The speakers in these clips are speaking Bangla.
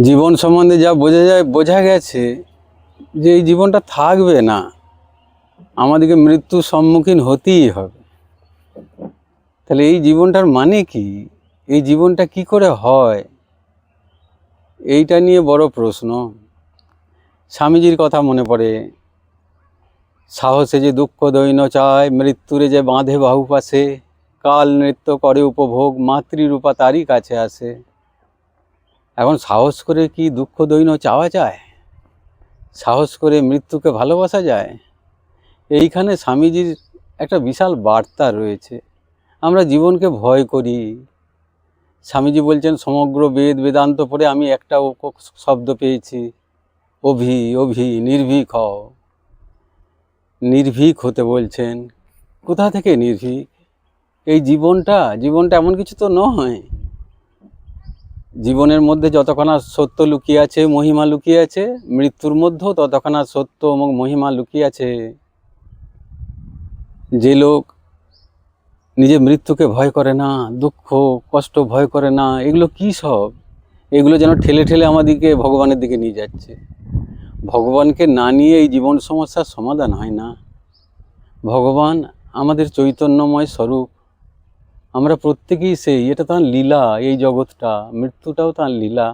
জীবন সম্বন্ধে যা বোঝা যায়, বোঝা গেছে যে এই জীবনটা থাকবে না। আমাদেরকে মৃত্যুর সম্মুখীন হতেই হবে। তাহলে এই জীবনটার মানে কি? এই জীবনটা কি করে হয়? এইটা নিয়ে বড় প্রশ্ন। স্বামীজির কথা মনে পড়ে। সাহসে যে দুঃখ দৈন চায়, মৃত্যুরে যে বাঁধে বাহু পাশে কাল নৃত্য করে উপভোগ, মাতৃরূপা তারই কাছে আসে। এখন সাহস করে কি দুঃখ দৈন চাওয়া যায়? সাহস করে মৃত্যুকে ভালোবাসা যায়? এইখানে স্বামীজির একটা বিশাল বার্তা রয়েছে। আমরা জীবনকে ভয় করি। স্বামীজি বলছেন, সমগ্র বেদ বেদান্ত পড়ে আমি একটা শব্দ পেয়েছি। অভি অভি, নির্ভীক হও। নির্ভীক হতে বলছেন। কোথা থেকে নির্ভীক? এই জীবনটা জীবনটা এমন কিছু তো নয়। জীবনের মধ্যে যতক্ষণ সত্য লুকিয়ে আছে, মহিমা লুকিয়ে আছে, মৃত্যুর মধ্যেও ততক্ষণ সত্য এবং মহিমা লুকিয়ে আছে। যে লোক নিজে মৃত্যুকে ভয় করে না, দুঃখ, কষ্ট ভয় করে না, এগুলো কি সব? এগুলো যেন ঠেলে ঠেলে আমাদেরকে ভগবানের দিকে নিয়ে যাচ্ছে। ভগবানকে না নিয়ে এই জীবন সমস্যার সমাধান হয় না। ভগবান আমাদের চৈতন্যময় স্বরূপ আমরা প্রত্যেকেই সেই, এটা তার লীলা, এই জগৎটা, মৃত্যুটাও তার লীলা।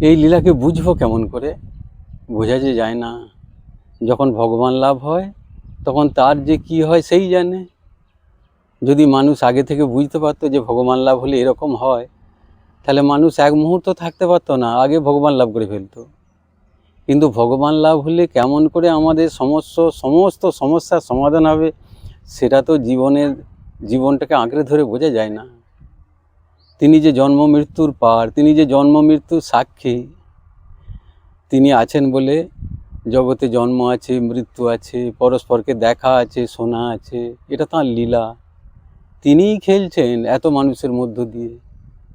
এই লীলাকে বুঝব কেমন করে? বোঝা যে যায় না। যখন ভগবান লাভ হয়, তখন তার যে কি হয় সেই জানে। যদি মানুষ আগে থেকে বুঝতে পারতো যে ভগবান লাভ হলে এরকম হয়, তাহলে মানুষ এক মুহূর্ত থাকতে পারতো না, আগে ভগবান লাভ করে ফেলতো। কিন্তু ভগবান লাভ হলে কেমন করে আমাদের সমস্ত সমস্ত সমস্যার সমাধান হবে, সেটা তো জীবনের জীবনটাকে আঁকড়ে ধরে বোঝা যায় না। তিনি যে জন্ম মৃত্যুর পার, তিনি যে জন্ম মৃত্যুর সাক্ষী, তিনি আছেন বলে জগতে জন্ম আছে, মৃত্যু আছে, পরস্পরকে দেখা আছে, শোনা আছে, এটা তাঁর লীলা। তিনিই খেলছেন এত মানুষের মধ্য দিয়ে।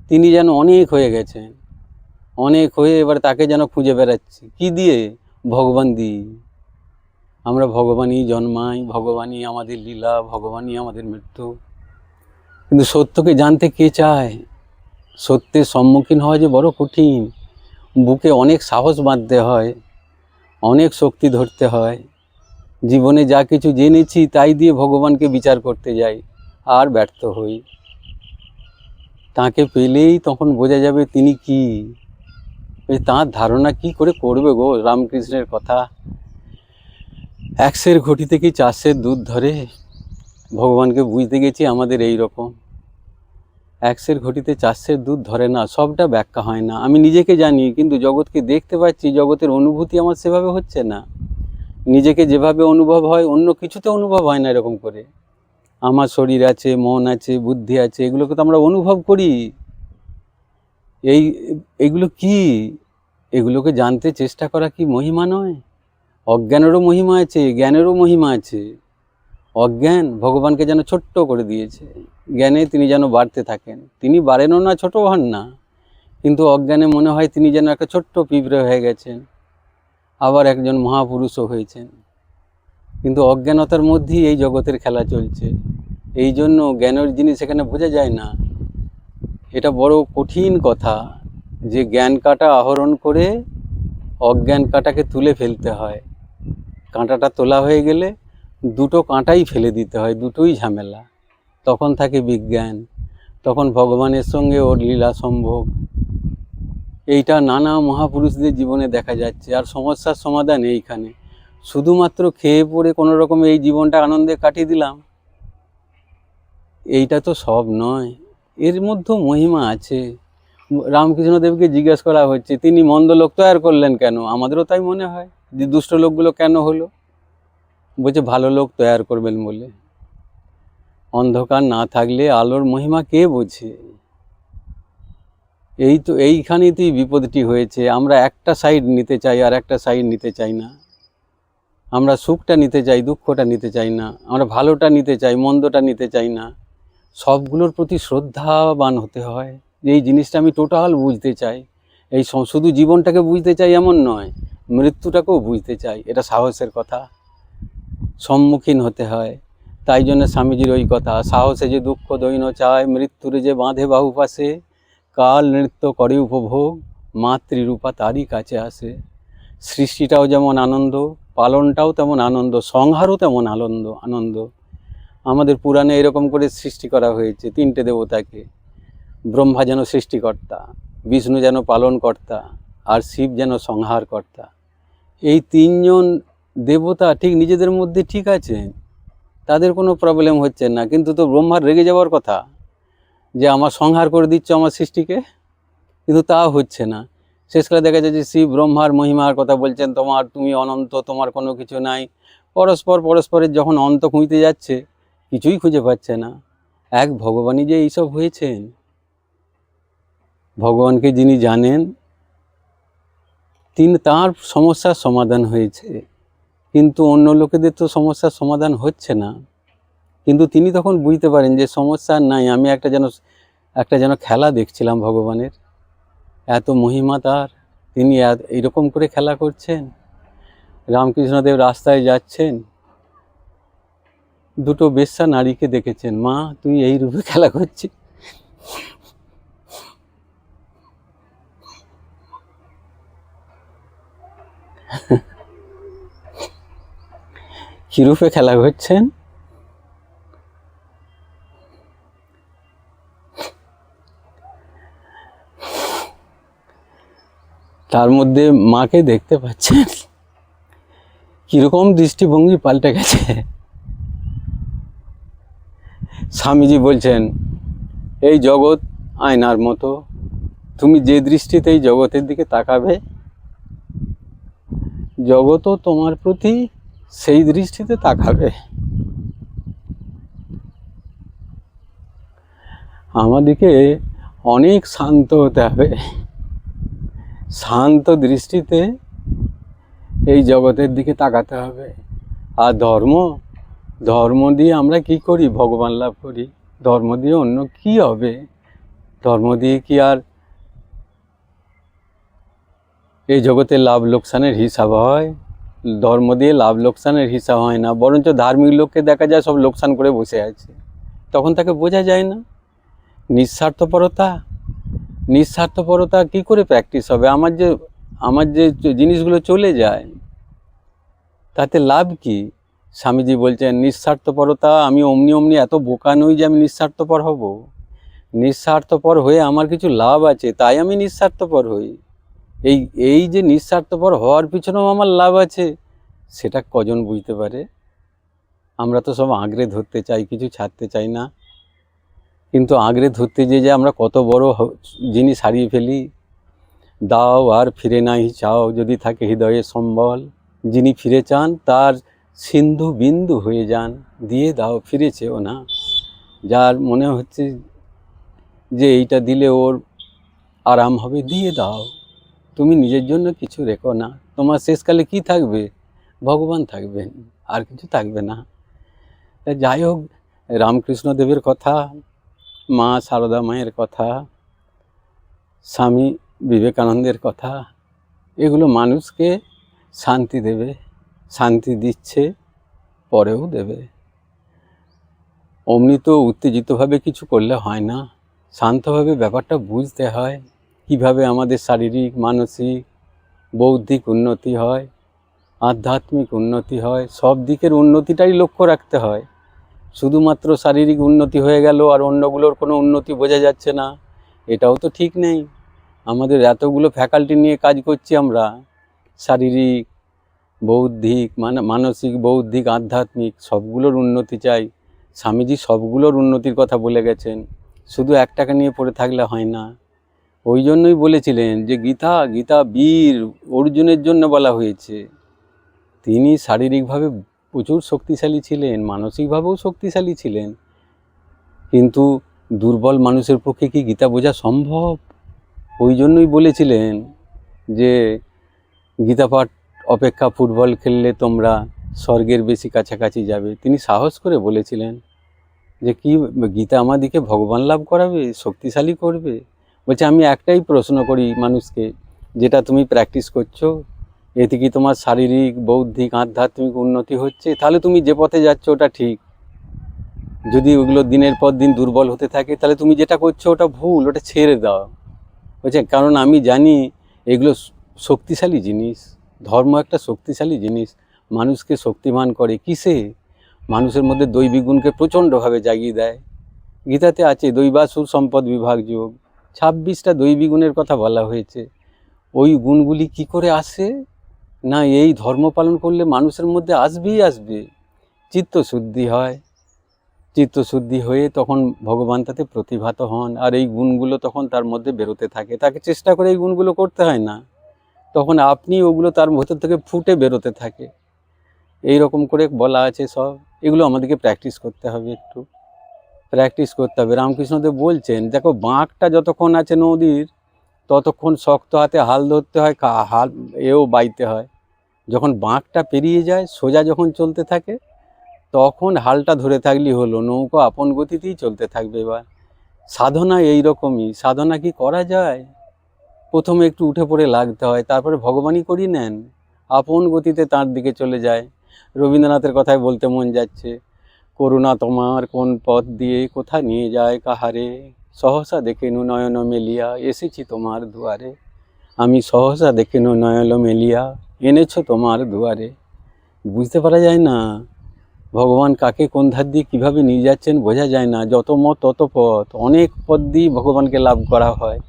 তিনি যেন অনেক হয়ে গেছেন। অনেক হয়ে এবার তাকে যেন খুঁজে বেড়াচ্ছি। কি দিয়ে? ভগবান দিয়ে আমরা ভগবানই জন্মাই, ভগবানই আমাদের লীলা, ভগবানই আমাদের মৃত্যু। কিন্তু সত্যকে জানতে কে চায়? সত্যের সম্মুখীন হওয়া যে বড় কঠিন, বুকে অনেক সাহস বাঁধতে হয়, অনেক শক্তি ধরতে হয়। জীবনে যা কিছু জেনেছি তাই দিয়ে ভগবানকে বিচার করতে যাই, আর ব্যর্থ হই। তাকে পেলেই তখন বোঝা যাবে তিনি কি। তাঁর ধারণা কি করে করবে গো রামকৃষ্ণের কথা? একশের ঘটি থেকে চারশের দুধ ধরে? ভগবানকে বুঝতে গেছি আমাদের এই রকম। একশের ঘটিতে চারশের দুধ ধরে না, সবটা ব্যাখ্যা হয় না। আমি নিজেকে জানি, কিন্তু জগৎকে দেখতে পাচ্ছি, জগতের অনুভূতি আমার সেভাবে হচ্ছে না। নিজেকে যেভাবে অনুভব হয়, অন্য কিছুতে অনুভব হয় না এরকম করে। আমার শরীর আছে, মন আছে, বুদ্ধি আছে, এগুলোকে তো আমরা অনুভব করি। এই, এগুলো কি? এগুলোকে জানতে চেষ্টা করা কি মহিমা নয়? অজ্ঞানেরও মহিমা আছে, জ্ঞানেরও মহিমা আছে। অজ্ঞান ভগবানকে যেন ছোট্ট করে দিয়েছে। জ্ঞানে তিনি যেন বাড়তে থাকেন। তিনি বাড়েনও না ছোট হন না। কিন্তু অজ্ঞানে মনে হয় তিনি যেন একটা ছোট্ট পিঁপড়ে হয়ে গেছেন। আবার একজন মহাপুরুষও হয়েছেন। কিন্তু অজ্ঞানতার মধ্যেই এই জগতের খেলা চলছে। এই জন্য জ্ঞানের জিনিস এখানে বোঝা যায় না। এটা বড় কঠিন কথা যে জ্ঞান কাটা আহরণ করে অজ্ঞান কাটাকে তুলে ফেলতে হয়। কাঁটাটা তোলা হয়ে গেলে দুটো কাঁটাই ফেলে দিতে হয়, দুটোই ঝামেলা। তখন থাকে বিজ্ঞান, তখন ভগবানের সঙ্গে ওর লীলা সম্ভব এইটা নানা মহাপুরুষদের জীবনে দেখা যাচ্ছে, আর সমস্যার সমাধান এইখানে। শুধুমাত্র খেয়ে পড়ে কোনো রকম এই জীবনটা আনন্দে কাটিয়ে দিলাম, এইটা তো সব নয়। এর মধ্যেও মহিমা আছে। রামকৃষ্ণদেবকে জিজ্ঞেস করা হচ্ছে, তিনি মন্দ লোক তৈরি করলেন কেন? আমাদেরও তাই মনে হয়। যে দুষ্ট লোকগুলো কেন হলো? বলছে, ভালো লোক তৈরি করবেন বলে। অন্ধকার না থাকলে আলোর মহিমা কে বোঝে? এই তো এইখানেতেই বিপদটি হয়েছে। আমরা একটা সাইড নিতে চাই আর একটা সাইড নিতে চাই না। আমরা সুখটা নিতে চাই, দুঃখটা নিতে চাই না। আমরা ভালোটা নিতে চাই, মন্দটা নিতে চাই না। সবগুলোর প্রতি শ্রদ্ধাবান হতে হয়। এই জিনিসটা আমি টোটাল বুঝতে চাই। এই শুধু জীবনটাকে বুঝতে চাই এমন নয়। মৃত্যুটাকেও বুঝতে চাই, এটা সাহসের কথা। সম্মুখীন হতে হয়, তাই জন্য স্বামীজির ওই কথা, সাহসে যে দুঃখ দৈন চায়, মৃত্যুরে যে বাঁধে বাহু পাশে, কাল নৃত্য করে উপভোগ, মাতৃরূপা তারই কাছে আসে। সৃষ্টিটাও যেমন আনন্দ, পালনটাও তেমন আনন্দ, সংহারও তেমন আনন্দ আনন্দ। আমাদের পুরাণে এরকম করে সৃষ্টি করা হয়েছে, তিনটে দেবতাকে। ব্রহ্মা যেন সৃষ্টিকর্তা, বিষ্ণু যেন পালনকর্তা, আর শিব যেন সংহারকর্তা। এই তিনজন দেবতা ঠিক নিজেদের মধ্যে ঠিক আছে তাদের কোনো প্রবলেম হচ্ছে না। কিন্তু তো ব্রহ্মার রেগে যাওয়ার কথা যে আমার সংহার করে দিচ্ছ আমার সৃষ্টিকে? কিন্তু তা হচ্ছে না। শেষকালে দেখা যাচ্ছে শিব ব্রহ্মার মহিমার কথা বলছেন, তোমার, তুমি অনন্ত, তোমার কোনো কিছু নাই। পরস্পর পরস্পরের যখন অন্ত খুঁজতে যাচ্ছে, কিছুই খুঁজে পাচ্ছে না। এক ভগবানই যে এইসব হয়েছেন? ভগবানকে যিনি জানেন? তিনি তার সমস্যার সমাধান হয়েছে। কিন্তু অন্য লোকেদের তো সমস্যার সমাধান হচ্ছে না। কিন্তু তিনি তখন বুঝতে পারেন যে সমস্যা নাই, আমি একটা যেন একটা যেন খেলা দেখছিলাম ভগবানের। এত মহিমা তার। তিনি এইরকম করে খেলা করছেন। রামকৃষ্ণদেব রাস্তায় যাচ্ছেন। দুটো বেশ্যা নারীকে দেখেছেন, মা, তুই এই রূপে খেলা করছিস? কি রূপে খেলা করছেন? তার মধ্যে মাকে দেখতে পাচ্ছেন। কীরকম দৃষ্টিভঙ্গি পাল্টে গেছে। স্বামীজি বলছেন, এই জগৎ আয়নার মতো। তুমি যে দৃষ্টিতে এই জগতের দিকে তাকাবে জগতও তোমার প্রতি সেই দৃষ্টিতে তাকাবে। আমাদেরকে অনেক শান্ত হতে হবে। শান্ত দৃষ্টিতে এই জগতের দিকে তাকাতে হবে। আর ধর্ম ধর্ম দিয়ে আমরা কি করি? ভগবান লাভ করি। ধর্ম দিয়ে অন্য কি হবে? ধর্ম দিয়ে কি আর এই জগতে লাভ লোকসানের হিসাব হয়, ধর্ম দিয়ে লাভ লোকসানের হিসাব হয় না, বরঞ্চ ধার্মিক লোককে দেখা যায় সব লোকসান করে বসে আছে। তখন তাকে বোঝা যায় না। নিঃস্বার্থপরতা নিঃস্বার্থপরতা কি করে প্র্যাকটিস হবে? আমার যে আমার যে জিনিসগুলো চলে যায়, তাতে লাভ কি? স্বামীজি বলছেন, নিঃস্বার্থপরতা, আমি অমনি অমনি এত বোকা নই যে আমি নিঃস্বার্থপর হব। নিঃস্বার্থপর হয়ে আমার কিছু লাভ আছে, তাই আমি নিঃস্বার্থপর হই। এই এই যে নিঃস্বার্থপর হওয়ার পিছনেও আমার লাভ আছে, সেটা কজন বুঝতে পারে? আমরা তো সব আঁকড়ে ধরতে চাই, কিছু ছাড়তে চাই না। কিন্তু আঁকড়ে ধরতে যে যে আমরা কত বড় জিনিস হারিয়ে ফেলি, দাও আর ফিরে নাই, চাও যদি থাকে হৃদয়ে সম্বল। যিনি ফিরে চান, তার সিন্ধু বিন্দু হয়ে যান, দিয়ে দাও ফিরেছেও না। যার মনে হচ্ছে যে এইটা দিলে ওর আরাম হবে, দিয়ে দাও। তুমি নিজের জন্য কিছু রেখো না। তোমার শেষকালে কি থাকবে? ভগবান থাকবেন, আর কিছু থাকবে না। তা যাই হোক, রামকৃষ্ণদেবের কথা, মা সারদা মায়ের কথা, স্বামী বিবেকানন্দের কথা, এগুলো মানুষকে শান্তি দেবে, শান্তি দিচ্ছে, পরেও দেবে। অমনি তো উত্তেজিতভাবে কিছু করলে হয় না। শান্তভাবে ব্যাপারটা বুঝতে হয়। কীভাবে আমাদের শারীরিক, মানসিক, বৌদ্ধিক উন্নতি হয়, আধ্যাত্মিক উন্নতি হয়, সব দিকের উন্নতিটাই লক্ষ্য রাখতে হয়। শুধুমাত্র শারীরিক উন্নতি হয়ে গেল আর অন্যগুলোর কোনো উন্নতি বোঝা যাচ্ছে না, এটাও তো ঠিক নেই। আমাদের এতগুলো ফ্যাকাল্টি নিয়ে কাজ করছি আমরা, শারীরিক, বৌদ্ধিক মানে মানসিক, বৌদ্ধিক, আধ্যাত্মিক, সবগুলোর উন্নতি চাই। স্বামীজি সবগুলোর উন্নতির কথা বলে গেছেন, শুধু একটাকে নিয়ে পড়ে থাকলে হয় না। ওই জন্যই বলেছিলেন যে গীতা গীতা বীর অর্জুনের জন্য বলা হয়েছে। তিনি শারীরিকভাবে প্রচুর শক্তিশালী ছিলেন, মানসিকভাবেও শক্তিশালী ছিলেন। কিন্তু দুর্বল মানুষের পক্ষে কি গীতা বোঝা সম্ভব? ওই জন্যই বলেছিলেন যে গীতা পাঠ অপেক্ষা ফুটবল খেললে তোমরা স্বর্গের বেশি কাছাকাছি যাবে। তিনি সাহস করে বলেছিলেন যে কি, গীতা আমাদিকে ভগবান লাভ করাবে, শক্তিশালী করবে। বলছে, আমি একটাই প্রশ্ন করি মানুষকে, যেটা তুমি প্র্যাকটিস করছ, এতে কি তোমার শারীরিক, বৌদ্ধিক, আধ্যাত্মিক উন্নতি হচ্ছে? তাহলে তুমি যে পথে যাচ্ছ ওটা ঠিক। যদি ওগুলো দিনের পর দিন দুর্বল হতে থাকে, তাহলে তুমি যেটা করছ ওটা ভুল, ওটা ছেড়ে দাও। বলছে, কারণ আমি জানি এগুলো শক্তিশালী জিনিস। ধর্ম একটা শক্তিশালী জিনিস। মানুষকে শক্তিমান করে কিসে? মানুষের মধ্যে দৈবিক গুণকে প্রচণ্ডভাবে জাগিয়ে দেয়। গীতাতে আছে, দৈবাসুর সম্পদ বিভাগ যোগ। ছাব্বিশটা দৈবিক গুণের কথা বলা হয়েছে। ওই গুণগুলি কি করে আসে? না এই ধর্ম পালন করলে মানুষের মধ্যে আসবেই আসবে। চিত্তশুদ্ধি হয়। চিত্তশুদ্ধি হয়ে তখন ভগবান তাতে প্রতিভাত হন। আর এই গুণগুলো তখন তার মধ্যে বেরোতে থাকে। তাকে চেষ্টা করে এই গুণগুলো করতে হয় না। তখন আপনি ওগুলো তার ভেতর থেকে ফুটে বেরোতে থাকে। এই রকম করে বলা আছে সব। এগুলো আমাদেরকে প্র্যাকটিস করতে হবে একটু। প্র্যাকটিস করতে হবে। রামকৃষ্ণদেব বলছেন, দেখো, বাঁকটা যতক্ষণ আছে নদীর, ততক্ষণ শক্ত হাতে হাল ধরতে হয় হাল, এও বাইতে হয়। যখন বাঁকটা পেরিয়ে যায়, সোজা যখন চলতে থাকে, তখন হালটা ধরে থাকলেই হলো। নৌকো আপন গতিতেই চলতে থাকবে এবার। সাধনা এই রকমই সাধনা কি করা যায়? প্রথমে একটু উঠে পড়ে লাগতে হয়, তারপরে ভগবানই করি নেন। আপন গতিতে তার দিকে চলে যায়। রবীন্দ্রনাথের কথায় বলতে মন যাচ্ছে। করুণা তোমার কোন পথ দিয়ে কোথা নিয়ে যায় কাহারে? সহসা দেখেনু নয়ন মেলিয়া, এসেছি তোমার দুয়ারে। আমি সহসা দেখেনু নয়ন মেলিয়া, এনেছো তোমার দুয়ারে। বুঝতে পারা যায় না, ভগবান কাকে কোন ধার দিয়ে কীভাবে নিয়ে যাচ্ছেন বোঝা যায় না। যত মত তত পথ, অনেক পথ দিয়ে ভগবানকে লাভ করা হয়।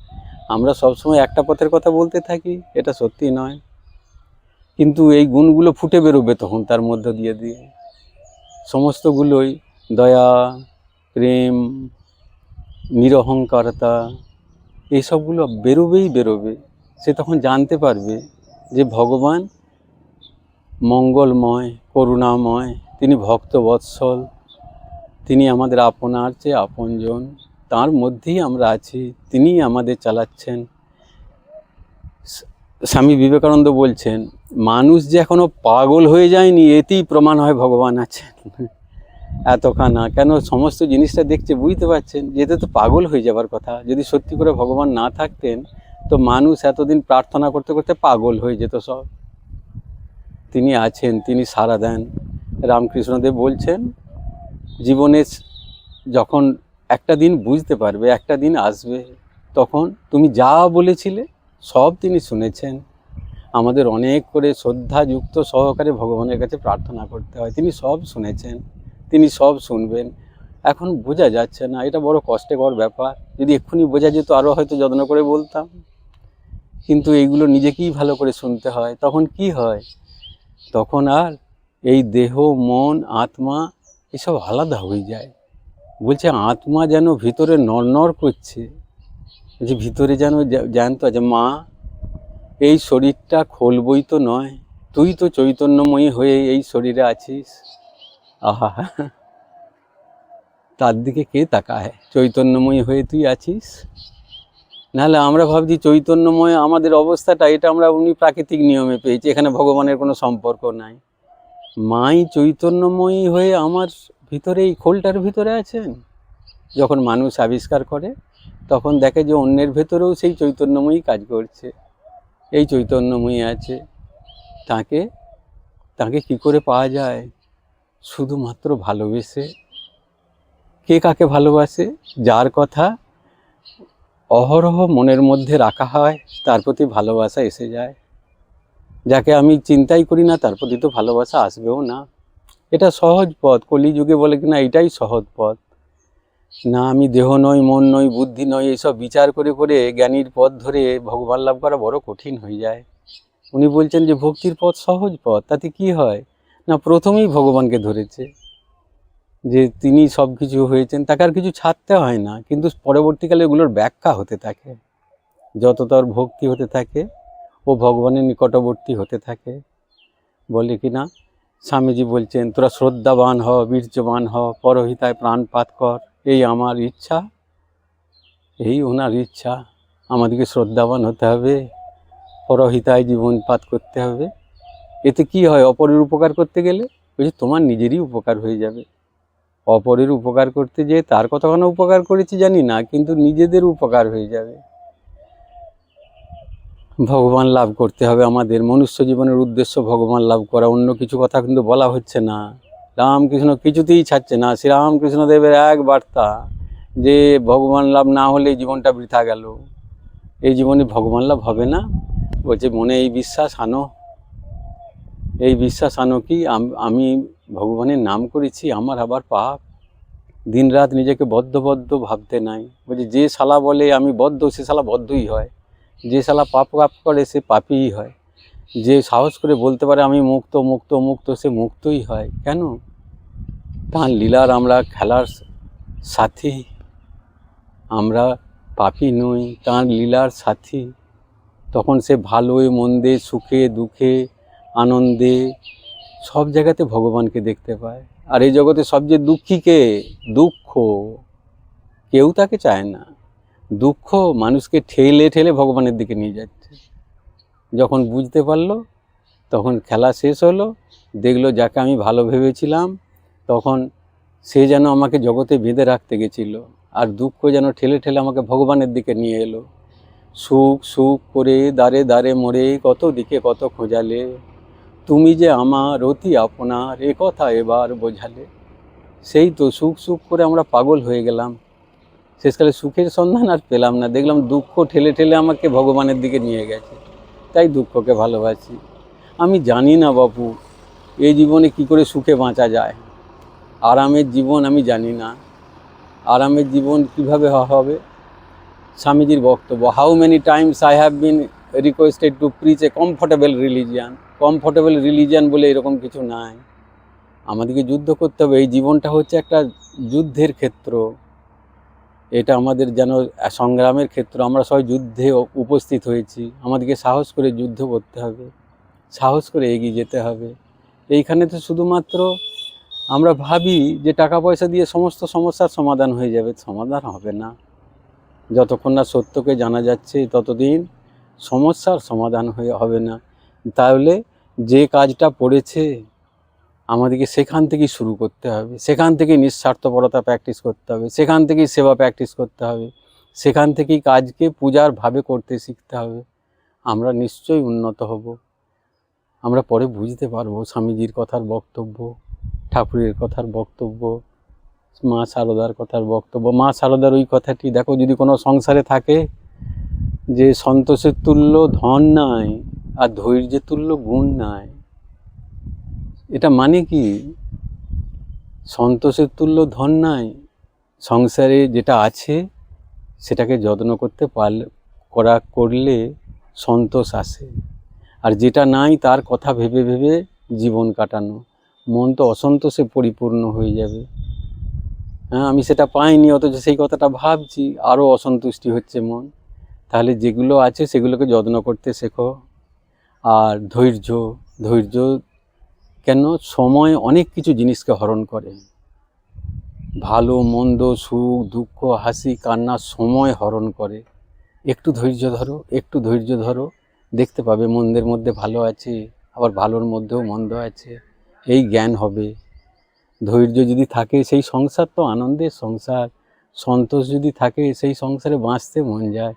আমরা সবসময় একটা পথের কথা বলতে থাকি, এটা সত্যি নয়। কিন্তু এই গুণগুলো ফুটে বেরোবে তখন তার মধ্য দিয়ে দিয়ে। সমস্তগুলোই দয়া, প্রেম, নিরহংকারতা এইসবগুলো বেরোবেই বেরোবে। সে তখন জানতে পারবে যে ভগবান মঙ্গলময়, করুণাময়, তিনি ভক্তবৎসল তিনি আমাদের আপনার চেয়ে আপনজন, তার মধ্যেই আমরা আছি, তিনিই আমাদের চালাচ্ছেন। স্বামী বিবেকানন্দ বলছেন, মানুষ যে এখনও পাগল হয়ে যায়নি, এতেই প্রমাণ হয় ভগবান আছেন। এতখানা, কেন সমস্ত জিনিসটা দেখছে, বুঝতে পারছেন? যেতে তো পাগল হয়ে যাবার কথা। যদি সত্যি করে ভগবান না থাকতেন, তো মানুষ এতদিন প্রার্থনা করতে করতে পাগল হয়ে যেত সব। তিনি আছেন, তিনি সাড়া দেন। রামকৃষ্ণদেব বলছেন, জীবনে যখন একটা দিন বুঝতে পারবে, একটা দিন আসবে, তখন তুমি যা বলেছিলে সব তিনি শুনেছেন। আমাদের অনেক করে শ্রদ্ধাযুক্ত সহকারে ভগবানের কাছে প্রার্থনা করতে হয়। তিনি সব শুনেছেন, তিনি সব শুনবেন। এখন বোঝা যাচ্ছে না, এটা বড় কষ্টকর ব্যাপার। যদি এক্ষুনি বোঝা যেত আরও হয়তো যত্ন করে বলতাম। কিন্তু এইগুলো নিজেকেই ভালো করে শুনতে হয়, তখন কি হয়? তখন আর এই দেহ, মন, আত্মা এসব আলাদা হয়ে যায়। বলছে, আত্মা যেন ভিতরে নড়নড় করছে যে ভিতরে যেন জানতো যে মা, এই শরীরটা খোলবই তো নয়। তুই তো চৈতন্যময়ী হয়ে এই শরীরে আছিস। আহা, তার দিকে কে তাকায়? চৈতন্যময়ী হয়ে তুই আছিস? নাহলে আমরা ভাবছি চৈতন্যময়, আমাদের অবস্থাটা এটা আমরা উনি প্রাকৃতিক নিয়মে পেয়েছি, এখানে ভগবানের কোনো সম্পর্ক নাই। মাই চৈতন্যময়ী হয়ে আমার ভিতরে এই খোলটার ভিতরে আছেন? যখন মানুষ আবিষ্কার করে তখন দেখে যে অন্যের ভেতরেও সেই চৈতন্যময়ী কাজ করছে। এই চৈতন্যময়ী আছে। তাকে তাকে কি করে পাওয়া যায়? শুধুমাত্র ভালোবেসে। কে কাকে ভালোবাসে? যার কথা অহরহ মনের মধ্যে রাখা হয়, তার প্রতি ভালোবাসা এসে যায়। যাকে আমি চিন্তাই করি না, তার প্রতি তো ভালোবাসা আসবেও না। এটা সহজ পথ, কলিযুগে বলে কিনা, এটাই সহজ পথ। না আমি দেহ নই, মন নই, বুদ্ধি নই এইসব বিচার করে করে জ্ঞানীর পথ ধরে ভগবান লাভ করা বড় কঠিন হয়ে যায়। উনি বলছেন যে, ভক্তির পথ সহজ পথ, তাতে কি হয়? না, প্রথমেই ভগবানকে ধরেছে। যে তিনি সব কিছু হয়েছেন, তাকে আর কিছু ছাড়তে হয় না, কিন্তু পরবর্তীকালে এগুলোর ব্যাখ্যা হতে থাকে। যত তার ভক্তি হতে থাকে, ও ভগবানের নিকটবর্তী হতে থাকে। বলে কি না, স্বামীজি বলছেন, তোরা শ্রদ্ধাবান হ, বীর্যবান হ, পরহিতায় প্রাণপাত কর। এই আমার ইচ্ছা, এই ওনার ইচ্ছা। আমাদেরকে শ্রদ্ধাবান হতে হবে, পরহিতায় জীবনপাত করতে হবে। এতে কি হয়, অপরের উপকার করতে গেলে? বলছে তোমার নিজেরই উপকার হয়ে যাবে। অপরের উপকার করতে যেয়ে তার কতক্ষণ উপকার করেছি জানি না, কিন্তু নিজেদের উপকার হয়ে যাবে। ভগবান লাভ করতে হবে আমাদের। মনুষ্য জীবনের উদ্দেশ্য ভগবান লাভ করা, অন্য কিছু কথা কিন্তু বলা হচ্ছে না। রামকৃষ্ণ কিছুতেই ছাড়ছে না। শ্রীরামকৃষ্ণ দেবের এক বার্তা যে, ভগবান লাভ না হলে জীবনটা বৃথা গেল। এই জীবনে ভগবান লাভ হবে না। বলছে, মনে এই বিশ্বাস আনো। এই বিশ্বাস আনো কি? আমি ভগবানের নাম করেছি, আমার আবার পাপ। দিনরাত নিজেকে বদ্ধ বদ্ধ ভাবতে নাই। বলছে, যে শালা বলে আমি বদ্ধ, সে শালা বদ্ধই হয়। যে শালা পাপ পাপ করে, সে পাপই হয়। যে সাহস করে বলতে পারে আমি মুক্ত মুক্ত মুক্ত, সে মুক্তই হয়। কেন? তার লীলার আমরা খেলার সাথী, আমরা পাপি নই, তাঁর লীলার সাথী। তখন সে ভালোয় মন্দে, সুখে, দুঃখে, আনন্দে সব জায়গাতে ভগবানকে দেখতে পায়। আর এই জগতে সবচেয়ে দুঃখীকে দুঃখ। কেউ তাকে চায় না। দুঃখ মানুষকে ঠেলে ঠেলে ভগবানের দিকে নিয়ে যাচ্ছে। যখন বুঝতে পারল, তখন খেলা শেষ হলো, দেখল, যাকে আমি ভালো ভেবেছিলাম তখন সে যেন আমাকে জগতে বেঁধে রাখতে গেছিল আর দুঃখ যেন ঠেলে ঠেলে আমাকে ভগবানের দিকে নিয়ে এলো। সুখ সুখ করে দাঁড়ে দাঁড়ে মরে কত দিকে কত খোঁজালে। তুমি যে আমার অতি আপনার, এ কথা এবার বোঝালে। সেই তো সুখ সুখ করে আমরা পাগল হয়ে গেলাম। শেষকালে সুখের সন্ধান আর পেলাম না। দেখলাম দুঃখ ঠেলে ঠেলে আমাকে ভগবানের দিকে নিয়ে গেছে। তাই দুঃখকে ভালোবাসি। আমি জানি না বাপু, এই জীবনে কি করে সুখে বাঁচা যায়? আরামের জীবন আমি জানি না। আরামের জীবন কীভাবে হবে? স্বামীজির বক্তব্য how many times I have been requested to preach a comfortable religion comfortable religion বলে এরকম কিছু নাই। আমাদেরকে যুদ্ধ করতে হবে। এই জীবনটা হচ্ছে একটা যুদ্ধের ক্ষেত্র। এটা আমাদের যেন সংগ্রামের ক্ষেত্র। আমরা সবাই যুদ্ধে উপস্থিত হয়েছি। আমাদেরকে সাহস করে যুদ্ধ করতে হবে। সাহস করে এগিয়ে যেতে হবে। এইখানে তো শুধুমাত্র আমরা ভাবি যে টাকা পয়সা দিয়ে সমস্ত সমস্যার সমাধান হয়ে যাবে, সমাধান হবে না। যতক্ষণ না সত্যকে জানা যাচ্ছে, ততদিন সমস্যার সমাধান হয়ে হবে না। তাহলে যে কাজটা পড়েছে, আমাদেরকে সেখান থেকেই শুরু করতে হবে। সেখান থেকেই নিঃস্বার্থপরতা প্র্যাকটিস করতে হবে। সেখান থেকেই সেবা প্র্যাকটিস করতে হবে। সেখান থেকেই কাজকে পূজার ভাবে করতে শিখতে হবে। আমরা নিশ্চয়ই উন্নত হব। আমরা পরে বুঝতে পারব স্বামীজির কথার বক্তব্য। ঠাকুরের কথার বক্তব্য, মা সারদার কথার বক্তব্য। মা সারদার ওই কথাটি, দেখো, যদি কোনো সংসারে থাকে যে সন্তোষের তুল্য, ধন নাই আর ধৈর্যের তুল্য, গুণ নাই, এটা মানে কি? সন্তোষের তুল্য, ধন নাই, সংসারে যেটা আছে সেটাকে যত্ন করতে পারলে করা, করলে সন্তোষ আসে। আর যেটা নাই তার কথা ভেবে ভেবে জীবন কাটানো। মন তো অসন্তোষে পরিপূর্ণ হয়ে যাবে। হ্যাঁ আমি সেটা পাইনি, অথচ সেই কথাটা ভাবছি আরও অসন্তুষ্টি হচ্ছে মন। তাহলে যেগুলো আছে সেগুলোকে যত্ন করতে শেখো। আর ধৈর্য ধৈর্য কেন? সময় অনেক কিছু জিনিসকে হরণ করে। ভালো, মন্দ, সুখ, দুঃখ, হাসি, কান্না সময় হরণ করে। একটু ধৈর্য ধরো, একটু ধৈর্য ধরো। দেখতে পাবে মন্দের মধ্যে ভালো আছে, আবার ভালোর মধ্যেও মন্দ আছে। এই জ্ঞান হবে। ধৈর্য যদি থাকে সেই সংসার তো আনন্দের সংসার। সন্তোষ যদি থাকে সেই সংসারে বাঁচতে মন যায়।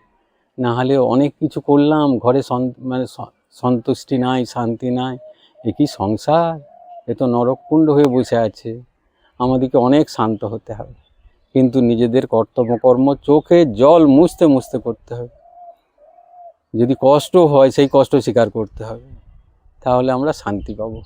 না হলে অনেক কিছু করলাম, ঘরে মানে সন্তুষ্টি নাই, শান্তি নাই, এ কি সংসার? এ তো নরককুণ্ড হয়ে বসে আছে। আমাদেরকে অনেক শান্ত হতে হবে। কিন্তু নিজেদের কর্তব্যকর্ম চোখে জল মুছতে মুছতে করতে হবে। যদি কষ্ট হয় সেই কষ্ট স্বীকার করতে হবে। তাহলে আমরা শান্তি পাবো।